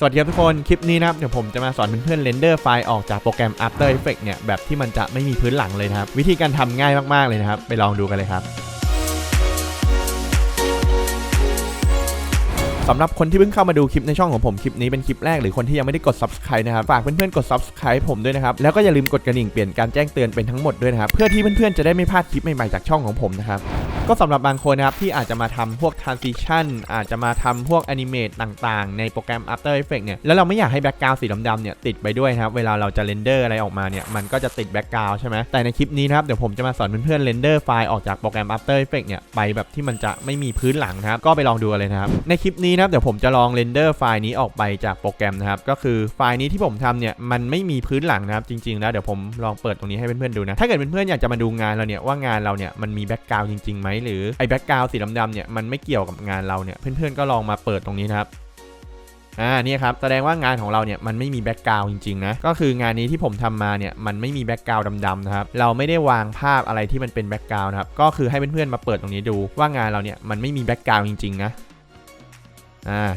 สวัสดีครับทุกคน คลิปนี้นะครับเดี๋ยวผมจะมาสอนเพื่อนๆเรนเดอร์ไฟล์ออกจากโปรแกรม After Effects เนี่ย แบบที่มันจะไม่มีพื้นหลังเลยนะครับ วิธีการทำง่ายมากๆเลยนะครับ ไปลองดูกันเลยครับสำหรับคนที่เพิ่งเข้ามาดูคลิปในช่องของผมคลิปนี้เป็นคลิปแรกหรือคนที่ยังไม่ได้กด subscribe นะครับ ฝากเพื่อนๆกด subscribe ผมด้วยนะครับ แล้วก็อย่าลืมกดกระดิ่งเปลี่ยนการแจ้งเตือนเป็นทั้งหมดด้วยนะครับเพื่อที่เพื่อนๆจะได้ไม่พลาดคลิปใหม่ๆจากช่องของผมนะครับ ก็สำหรับบางคนนะครับที่อาจจะมาทำพวก transition อาจจะมาทำพวก animate ต่างๆ ในโปรแกรม After Effects เนี่ยแล้วเราไม่อยากให้ background สีดำๆเนี่ยติดไปด้วยนะครับเวลาเราจะ render อะไรออกมาเนี่ยมันก็จะติด background ใช่ไหมแต่ในคลิปนี้นะครับเดี๋ยวผมจะมาสอนเพื่อนๆ render ไฟล์ออกจากโปรแกรม After Effects เนี่ยไปแบบที่มันจะไม่มีพื้นหลังนะครับก็ไปลองดูเลยนะครับในคลิปนี้นะครับเดี๋ยวผมจะลอง render ไฟล์นี้ออกไปจากโปรแกรมนะครับก็คือไฟล์นี้ที่ผมทำเนี่ยมันไม่มีพื้นหลังนะครับจริงๆแล้วเดี๋ยวผมลองเปิดตรงนี้ให้เพื่อนๆดูนะถ้าเกิดเพื่อนๆอยากจะมาดูงานเราเนี่ยว่างานเราเนี่ยมันมี background จริงๆไหมหรือไอ้แบ็กกราวสีดำๆเนี่ยมันไม่เกี่ยวกับงานเราเนี่ยเพื่อนๆก็ลองมาเปิดตรงนี้นะครับอ่านี่ครับแสดงว่างานของเราเนี่ยมันไม่มีแบ็กกราวจริงๆนะก็คืองานนี้ที่ผมทำมาเนี่ยมันไม่มีแบ็กกราวดำๆนะครับเราไม่ได้วางภาพอะไรที่มันเป็นแบ็กกราวนะครับก็คือให้เพื่อนๆมาเปิดตรงนี้ดูว่างานเราเนี่ยมันไม่มีแบ็กกราวจริงๆนะอ่า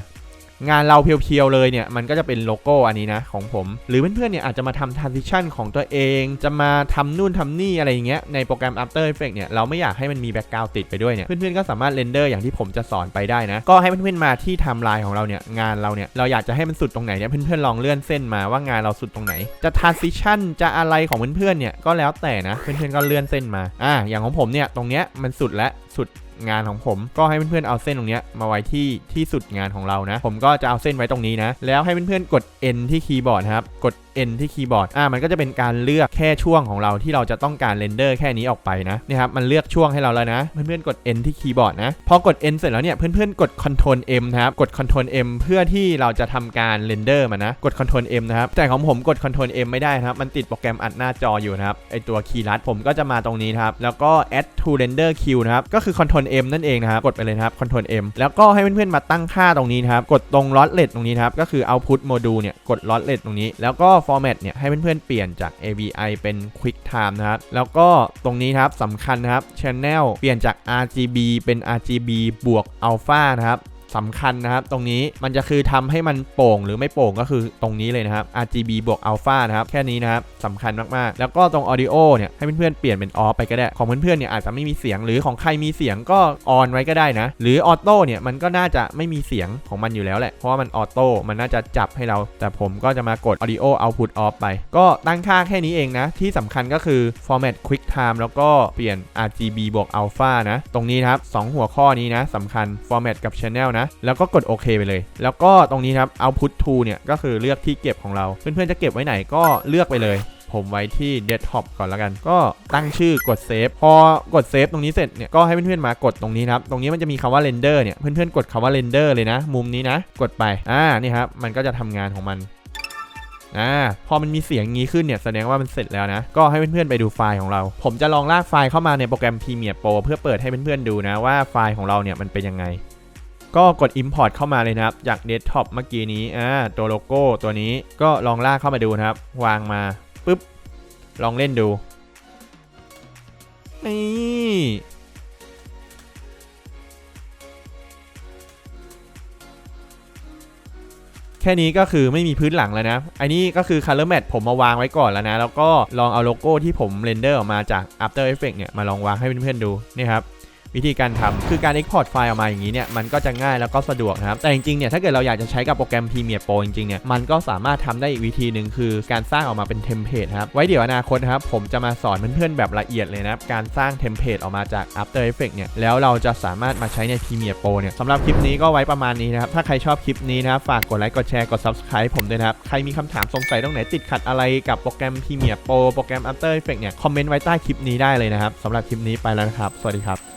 งานเราเพียวๆเลยเนี่ยมันก็จะเป็นโลโก้อันนี้นะของผม หรือเพื่อนๆเนี่ยอาจจะมาทำ transition ของตัวเอง จะมาทำนู่นทำนี่อะไรอย่างเงี้ยในโปรแกรม After Effects เนี่ยเราไม่อยากให้มันมีแบ็กกราวติดไปด้วยเนี่ยเพื่อนๆก็สามารถเรนเดอร์อย่างที่ผมจะสอนไปได้นะก็ให้เพื่อนๆมาที่ไทม์ไลน์ของเราเนี่ยงานเราเนี่ยเราอยากจะให้มันสุดตรงไหนเนี่ยเพื่อนๆลองเลื่อนเส้นมาว่างานเราสุดตรงไหน จะ transition จะอะไรของเพื่อนๆเนี่ยก็แล้วแต่นะเพื่อนๆก็เลื่อนเส้นมาอ่าอย่างของผมเนี่ยตรงเนี้ยมันสุดและสุดงานของผม ก็ให้เพื่อนๆเอาเส้นตรงนี้มาไว้ที่ที่สุดงานของเรานะ ผมก็จะเอาเส้นไว้ตรงนี้นะ แล้วให้เพื่อนๆกด N ที่คีย์บอร์ดนะครับ กด N ที่คีย์บอร์ด อ่า มันก็จะเป็นการเลือกแค่ช่วงของเราที่เราจะต้องการเรนเดอร์แค่นี้ออกไปนะนี่ครับ มันเลือกช่วงให้เราแล้วนะ เพื่อนๆกด N ที่คีย์บอร์ดนะ พอกด N เสร็จแล้วเนี่ย เพื่อนๆกด Ctrl M นะครับ กด Ctrl M เพื่อที่เราจะทำการเรนเดอร์มันนะ กด Ctrl M นะครับ แต่ของผมกด Ctrl M ไม่ได้นะครับ มันติดโปรแกรมอัดหน้าจออยู่นะครับ ไอตัวคีย์ลัดผมก็จะมาตรงนี้ครับ แล้วก็ add to render queue นะครับ ก็็คือ Ctrl M นั่นเองนะครับ กดไปเลยครับ Ctrl M แล้วก็ให้เพื่อนๆมาตั้งค่าตรงนี้นครับ กดตรง l o t l e t ตรงนี้นครับ ก็คือ output module เนี่ย กด l o t l e t ตรงนี้ แล้วก็ format เนี่ย ให้เพื่อนๆเปลี่ยนจาก AVI เป็น quick time นะครับ แล้วก็ตรงนี้ครับสำคัญนะครับ channel เปลี่ยนจาก RGB เป็น RGB บวก alpha นะครับ สำคัญนะครับ ตรงนี้มันจะคือทำให้มันโป่งหรือไม่โป่งก็คือตรงนี้เลยนะครับ RGB บวก alpha นะครับ แค่นี้นะครับสำคัญมากๆ แล้วก็ตรง audio เนี่ยให้เพื่อนๆเปลี่ยนเป็น off ไปก็ได้ ของเพื่อนๆเนี่ยอาจจะไม่มีเสียงหรือของใครมีเสียงก็ on ไว้ก็ได้นะ หรือ auto เนี่ยมันก็น่าจะไม่มีเสียงของมันอยู่แล้วแหละ เพราะว่ามัน auto มันน่าจะจับให้เรา แต่ผมก็จะมากด audio output off ไป ก็ตั้งค่าแค่นี้เองนะ ที่สำคัญก็คือ format quick time แล้วก็เปลี่ยน RGB บวก alpha นะ ตรงนี้ครับสองหัวข้อนี้นะสำคัญ format กับ channel นะแล้วก็กดโอเคไปเลย แล้วก็ตรงนี้ครับ output to เนี่ยก็คือเลือกที่เก็บของเรา เพื่อนๆจะเก็บไว้ไหนก็เลือกไปเลยผมไว้ที่ desktop ก่อนแล้วกัน ก็ตั้งชื่อกดเซฟพอกดเซฟตรงนี้เสร็จเนี่ย ก็ให้เพื่อนๆมากดตรงนี้ครับ ตรงนี้มันจะมีคำว่า render เนี่ย เพื่อนๆกดคำว่า render เลยนะ มุมนี้นะ กดไป อ่า นี่ครับ มันก็จะทำงานของมันอ่าพอมันมีเสียงงี้ขึ้นเนี่ยแสดงว่ามันเสร็จแล้วนะ ก็ให้เพื่อนๆไปดูไฟล์ของเรา ผมจะลองลากไฟล์เข้ามาในโปรแกรม Premiere Pro เพื่อเปิดให้เพื่อนๆดูนะว่าไฟล์ของเราเนี่ยมันเป็นยังไง ก็กด Import เข้ามาเลยนะครับ จาก Desktop เมื่อกี้นี้อ่าตัวโลโก้ตัวนี้ก็ลองลากเข้ามาดูนะครับ วางมาปุ๊บ ลองเล่นดู นี่แค่นี้ก็คือไม่มีพื้นหลังแล้วนะ อันนี้ก็คือ Color Mat ผมมาวางไว้ก่อนแล้วนะ แล้วก็ลองเอาโลโก้ที่ผมเรนเดอร์ออกมาจาก After Effects เนี่ย มาลองวางให้เพื่อนๆดู นี่ครับ วิธีการทำคือการ Export ไฟล์ออกมาอย่างนี้เนี่ยมันก็จะง่ายแล้วก็สะดวกนะครับแต่จริงๆเนี่ยถ้าเกิดเราอยากจะใช้กับโปรแกรม Premiere Pro จริงๆเนี่ยมันก็สามารถทำได้อีกวิธีหนึ่งคือการสร้างออกมาเป็นเทมเพลตครับไว้เดี๋ยวอนาคตครับผมจะมาสอนเพื่อนๆแบบละเอียดเลยนะครับการสร้างเทมเพลตออกมาจาก After Effects เนี่ยแล้วเราจะสามารถมาใช้ใน Premiere Pro เนี่ยสำหรับคลิปนี้ก็ไว้ประมาณนี้นะครับถ้าใครชอบคลิปนี้นะครับฝากกดไลค์กดแชร์กด Subscribe ผมด้วยนะครับใครมีคำถามสงสัยตรงไหนติดขัดอะไรกับโปรแกรม Premiere Pro โปรแกรม After Effects เนี่ยคอมเมนต์ไว้ใต้คลิปนี้ได้เลยนะครับสำหรับคลิปนี้ไปแล้วนะครับ สวัสดีครับ